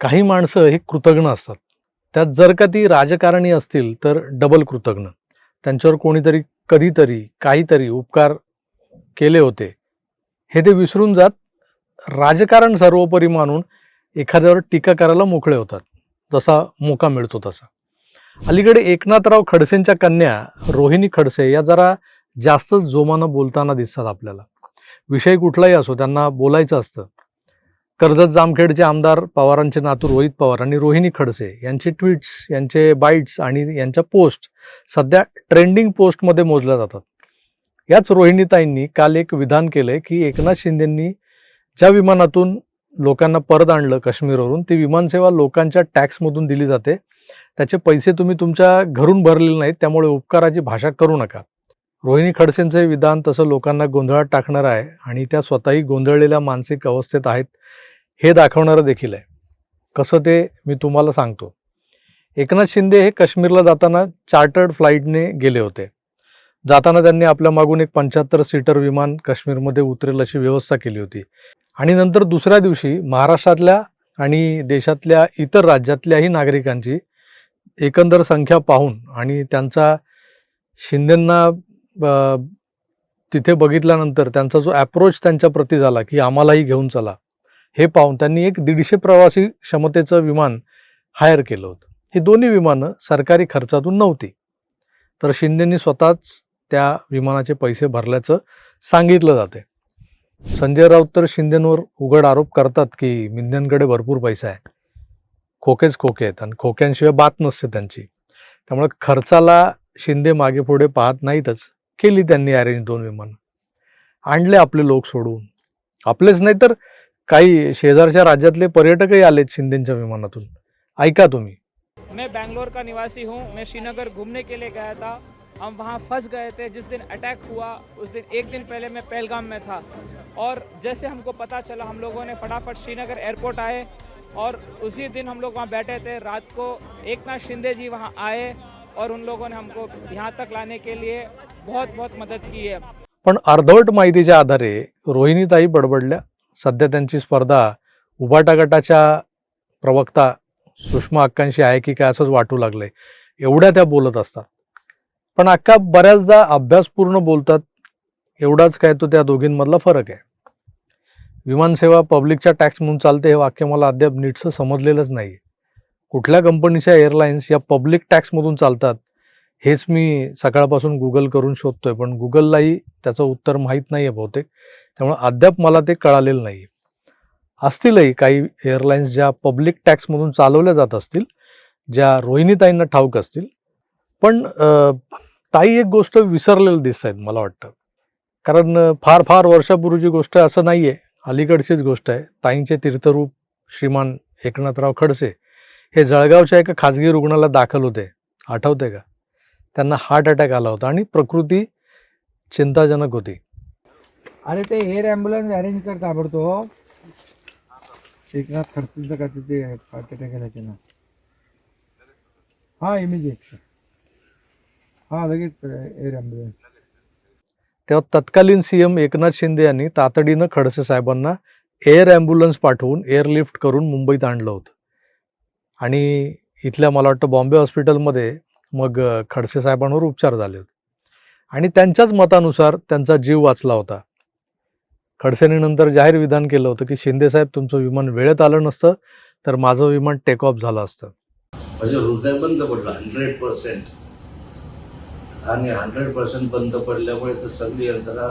काही माणसं हे कृतज्ञ असतात. त्यात जर का ती राजकारणी असतील तर डबल कृतज्ञ. त्यांच्यावर कोणीतरी कधीतरी काहीतरी उपकार केले होते. हे ते विसरून जात राजकारण सर्वोपरी मानून एखाद्यावर टीका करायला मोकळे होतात. जसा मोका मिळतो तसा. अलीकडे एकनाथराव खडसेंच्या कन्या रोहिणी खडसे या जरा जास्तच जोमानं बोलताना दिसतात आपल्याला. विषय कुठलाही असो त्यांना बोलायचं असतं. कर्जत जामखेडचे आमदार पवारांचे नातू रोहित पवार आणि रोहिणी खडसे यांचे ट्विट्स यांचे बाईट्स आणि यांच्या पोस्ट सध्या ट्रेंडिंग पोस्टमध्ये मोजल्या जातात. याच रोहिणीताईंनी काल एक विधान केलंय की एकनाथ शिंदेंनी ज्या विमानातून लोकांना परत आणलं काश्मीरवरून ती विमानसेवा लोकांच्या टॅक्समधून दिली जाते. त्याचे पैसे तुम्ही तुमच्या घरून भरलेले नाहीत त्यामुळे उपकाराची भाषा करू नका. रोहिणी खडसेंचं हे विधान तसं लोकांना गोंधळात टाकणार आहे आणि त्या स्वतःही गोंधळलेल्या मानसिक अवस्थेत आहेत हे दाखवणारं देखील आहे. कसं ते मी तुम्हाला सांगतो. एकनाथ शिंदे हे काश्मीरला जाताना चार्टर्ड फ्लाईटने गेले होते. जाताना त्यांनी आपल्या मागून एक पंच्याहत्तर सीटर विमान काश्मीरमध्ये उतरेल अशी व्यवस्था केली होती. आणि नंतर दुसऱ्या दिवशी महाराष्ट्रातल्या आणि देशातल्या इतर राज्यातल्याही नागरिकांची एकंदर संख्या पाहून आणि त्यांचा शिंदेंना तिथे बघितल्यानंतर त्यांचा जो ॲप्रोच त्यांच्या प्रती झाला की आम्हालाही घेऊन चला हे पाहून त्यांनी एक दीडशे प्रवासी क्षमतेचं विमान हायर केलं होतं. ही दोन्ही विमानं सरकारी खर्चातून नव्हती. तर शिंदेनी स्वतःच त्या विमानाचे पैसे भरल्याचं सांगितलं जाते संजय राऊत तर शिंदेंवर उघड आरोप करतात की मिंदेंकडे भरपूर पैसा आहे. खोकेच खोके आहेत आणि खोक्यांशिवाय बात नसते त्यांची. त्यामुळे खर्चाला शिंदे मागे पुढे पाहत नाहीतच. केली त्यांनी अरेंज दोन विमानं. आणले आपले लोक सोडून. आपलेच नाही तर काही शेजारच्या राज्यातले पर्यटकही आलेत शिंदेच्या विमानातून. ऐका तुम्ही. मैं बैंगलोर का निवासी हूँ मैं श्रीनगर घूमने के लिए गया था। हम वहाँ फंस गए थे जिस दिन अटैक हुआ उस दिन एक दिन पहले मैं पहलगाम में था। और जैसे हमको पता चला हम लोगों ने फटाफट श्रीनगर एयरपोर्ट आए और उसी दिन हम लोग वहाँ बैठे थे। रात को एक नाथ शिंदे जी वहाँ आए। और उन लोगों ने हमको यहाँ तक लाने के लिए बहुत बहुत मदद की है। पण अर्धवट माहितीच्या आधारे रोहिणीताई बडबडल्या. सध्या त्यांची स्पर्धा उभाटा गटाच्या प्रवक्ता सुषमा अक्कांशी आहे की काय असंच वाटू लागलंय. एवढ्या त्या बोलत असतात. पण अक्का बऱ्याचदा अभ्यासपूर्ण बोलतात. एवढाच काय तो त्या दोघींमधला फरक आहे. विमानसेवा पब्लिकच्या टॅक्स म्हणून चालते हे वाक्य मला अद्याप नीटसं समजलेलंच नाही कुठल्या कंपनीच्या एअरलाईन्स या पब्लिक टॅक्समधून चालतात हेच मी सकाळपासून गुगल करून शोधतोय. पण गुगललाही त्याचं उत्तर माहीत नाही आहे बहुतेक. त्यामुळे अद्याप मला ते कळालेलं नाही असतीलही काही एअरलाईन्स ज्या पब्लिक टॅक्समधून चालवल्या जात असतील ज्या रोहिणीताईंना ठाऊक असतील. पण ताई एक गोष्ट विसरलेलं दिसत आहेत मला वाटतं. कारण फार फार वर्षापूर्वीची गोष्ट आहे असं नाही आहे अलीकडचीच गोष्ट आहे. ताईंचे तीर्थरूप श्रीमान एकनाथराव खडसे हे जळगावच्या एका खाजगी रुग्णालयात दाखल होते. आठवते का? त्यांना हार्ट अटॅक आला होता आणि प्रकृती चिंताजनक होती. अरे ते एअर ॲम्ब्युलन्स अरेंज कर ताबडतोब. एकनाथ खर्चचं का तिथे हार्ट अटॅक आला त्यांना. हा इमिजिएट हा लगेच एअर ॲम्ब्युलन्स तेव्हा तत्कालीन सीएम एकनाथ शिंदे यांनी तातडीनं खडसे साहेबांना एअर ॲम्ब्युलन्स पाठवून एअरलिफ्ट करून मुंबईत आणलं होतं. आणि इथल्या मला वाटतं बॉम्बे हॉस्पिटलमध्ये मग खडसे साहेबांवर उपचार झाले होते. आणि त्यांच्याच मतानुसार त्यांचा जीव वाचला होता. खडसेने नंतर जाहीर विधान केलं होतं की शिंदेसाहेब तुमचं विमान वेळेत आलं नसतं तर माझं विमान टेक ऑफ झालं असतं. म्हणजे हृदय बंद पडलं हंड्रेड पर्सेंट आणि हंड्रेड पर्सेंट बंद पडल्यामुळे तर सगळी यंत्रणा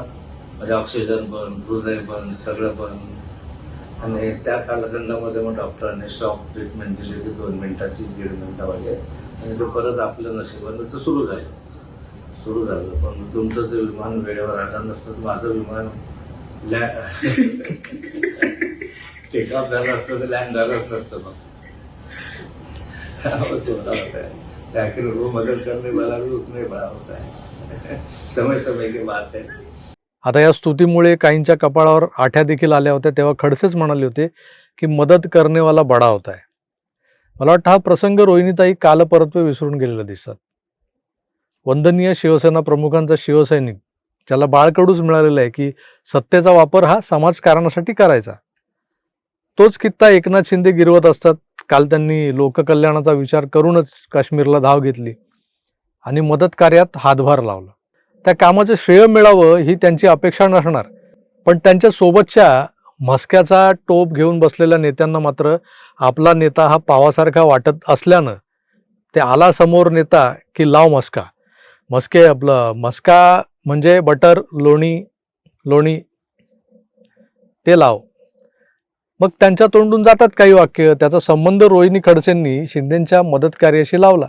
म्हणजे ऑक्सिजन बंद हृदय बंद सगळं बंद. आणि त्या कालखंडामध्ये मग डॉक्टरांनी शॉक ट्रीटमेंट दिली ती दोन मिनिटाची दीड मिनिटामध्ये आणि ते परत आपलं नशिबानं तर सुरू झालं. सुरू झालं. पण तुमचं ते विमान वेळेवर आलं नसतं माझं विमान लँड ऑफ झालं असतं तर लँड झालंच नसतं मग. वो होत होता है आखिर वो मदद करने वाला भी उतना बड़ा होता है समय समय की बात है आता या स्तुतीमुळे काहींच्या कपाळावर आठ्या देखील आल्या होत्या. तेव्हा खडसेच म्हणाले होते की मदत करणेवाला बडा होता आहे. मला वाटतं हा प्रसंग रोहिणीताई कालपरत्वे विसरून गेलेला दिसतात. वंदनीय शिवसेना प्रमुखांचा शिवसैनिक ज्याला बाळकडूच मिळालेला आहे की सत्तेचा वापर हा समाजकारणासाठी करायचा. तोच कित्ता एकनाथ शिंदे गिरवत असतात. काल त्यांनी लोककल्याणाचा विचार करूनच काश्मीरला धाव घेतली आणि मदत कार्यात हातभार लावला. त्या कामाचं श्रेय मिळावं ही त्यांची अपेक्षा नसणार. पण त्यांच्या सोबतच्या मस्क्याचा टोप घेऊन बसलेल्या नेत्यांना मात्र आपला नेता हा पावासारखा वाटत असल्यानं ते आला समोर नेता की लाव मस्का मस्के आपलं मस्का म्हणजे बटर लोणी लोणी ते लाव. मग त्यांच्या तोंडून जातात काही वाक्य त्याचा संबंध रोहिणी खडसेंनी शिंदेच्या मदत कार्याशी लावला.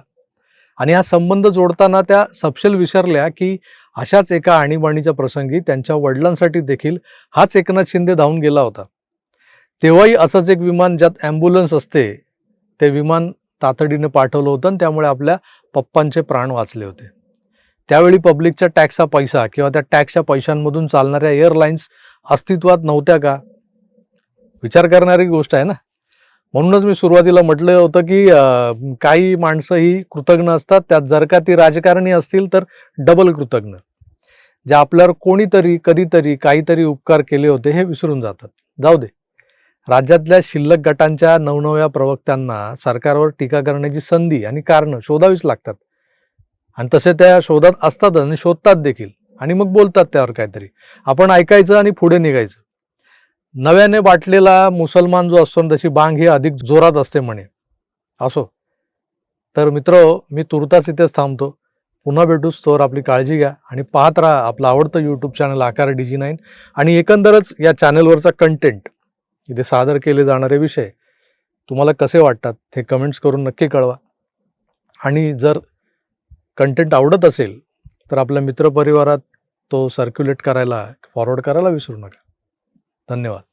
आणि हा संबंध जोडताना त्या सपशेल विसरल्या की अशाच एका आणीबाणीच्या प्रसंगी त्यांच्या वडिलांसाठी देखील हाच एकनाथ शिंदे धावून गेला होता. तेव्हाही असंच एक विमान ज्यात ॲम्ब्युलन्स असते ते विमान तातडीने पाठवलं होतं आणि त्यामुळे आपल्या पप्पांचे प्राण वाचले होते. त्यावेळी पब्लिकच्या टॅक्सचा पैसा किंवा त्या टॅक्सच्या पैशांमधून चालणाऱ्या एअरलाईन्स अस्तित्वात नव्हत्या का? विचार करणारी गोष्ट आहे ना? म्हणूनच मी सुरुवातीला म्हटलं होतं की काही माणसं ही कृतज्ञ असतात. त्यात जर का ती राजकारणी असतील तर डबल कृतज्ञ. जे आपल्यावर कोणीतरी कधीतरी काहीतरी उपकार केले होते हे विसरून जातात. जाऊ दे. राज्यातल्या शिल्लक गटांच्या नवनव्या प्रवक्त्यांना सरकारवर टीका करण्याची संधी आणि कारणं शोधावीच लागतात. आणि तसे त्या शोधात असतात आणि शोधतात देखील. आणि मग बोलतात त्यावर काहीतरी. आपण ऐकायचं आणि पुढे निघायचं. नव्याने बाटलेला मुसलमान जो असतो ना तशी बांग ही अधिक जोरात असते म्हणे. असो. तर मित्र मी तुर्तास इथेच थांबतो. पुन्हा भेटूच तोवर आपली काळजी घ्या आणि पाहत राहा आपलं आवडतं YouTube channel Aakar D G nine आणि एकंदरच या चॅनलवरचा कंटेंट इथे सादर केले जाणारे विषय. तुम्हाला कसे वाटतात हे कमेंट्स करून नक्की कळवा. आणि जर कंटेंट आवडत असेल तर आपल्या मित्रपरिवारात तो सर्क्युलेट करायला फॉरवर्ड करायला विसरू नका. धन्यवाद.